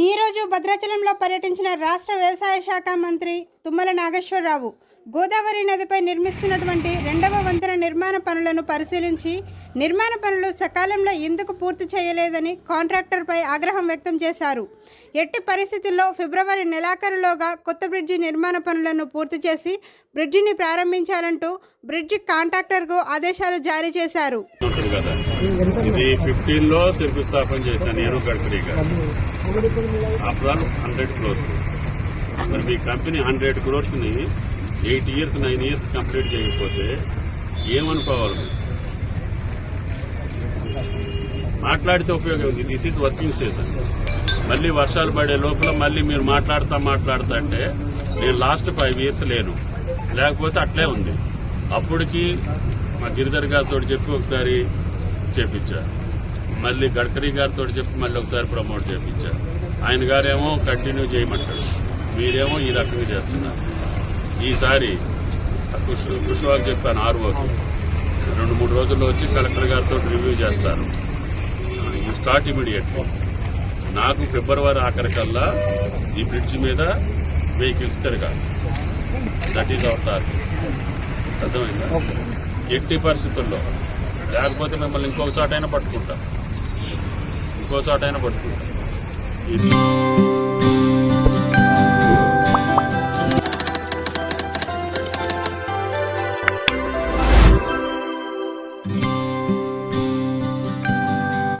ఈరోజు భద్రాచలంలో పర్యటించిన రాష్ట్ర వ్యవసాయ శాఖ మంత్రి తుమ్మల నాగేశ్వరరావు గోదావరి నదిపై నిర్మిస్తున్నటువంటి రెండవ వంతెన నిర్మాణ పనులను పరిశీలించి నిర్మాణ పనులు సకాలంలో ఎందుకు పూర్తి చేయలేదని కాంట్రాక్టర్పై ఆగ్రహం వ్యక్తం చేశారు. ఎట్టి పరిస్థితుల్లో ఫిబ్రవరి నెలాఖరులోగా కొత్త బ్రిడ్జి నిర్మాణ పనులను పూర్తి చేసి బ్రిడ్జిని ప్రారంభించాలంటూ బ్రిడ్జి కాంట్రాక్టర్కు ఆదేశాలు జారీ చేశారు. ఇది శంకుస్థాపన చేశాను నేను గడ్కరీగా హండ్రెడ్ క్రోర్స్. మరి మీ company hundred క్రోర్స్ని eight years nine years complete చేయకపోతే ఏమనుకోవాలి మాట్లాడితే ఉపయోగం ఉంది. దిస్ ఈజ్ వర్కింగ్ సీజన్ మళ్ళీ వర్షాలు పడే లోపల మళ్ళీ మీరు మాట్లాడతా మాట్లాడతా అంటే నేను లాస్ట్ ఫైవ్ ఇయర్స్ లేను. లేకపోతే అట్లే ఉంది. అప్పటికి మా గిరిధర్ గారితో చెప్పి ఒకసారి చేపించారు మళ్ళీ గడ్కరీ గారితో చెప్పి మళ్ళీ ఒకసారి ప్రమోట్ చేపించా. ఆయన గారేమో కంటిన్యూ చేయమంటారు మీరేమో ఈ రకంగా చేస్తున్నారు. ఈసారి కుష్ కుష్వాకి చెప్పాను ఆర్ఓకి రెండు మూడు రోజుల్లో వచ్చి కలెక్టర్ గారితో రివ్యూ చేస్తారు. You start immediately. నాకు ఫిబ్రవరి ఆఖరికల్లా ఈ బ్రిడ్జ్ మీద వెహికల్స్ తిరగాలి. దట్ ఈజ్ అవర్ టార్గెట్ అర్థమైందా? ఎట్టి పరిస్థితుల్లో లేకపోతే మిమ్మల్ని ఇంకొక చోటైనా పట్టుకుంటా. ఇంకో చోటైనా పట్టుకుంటా.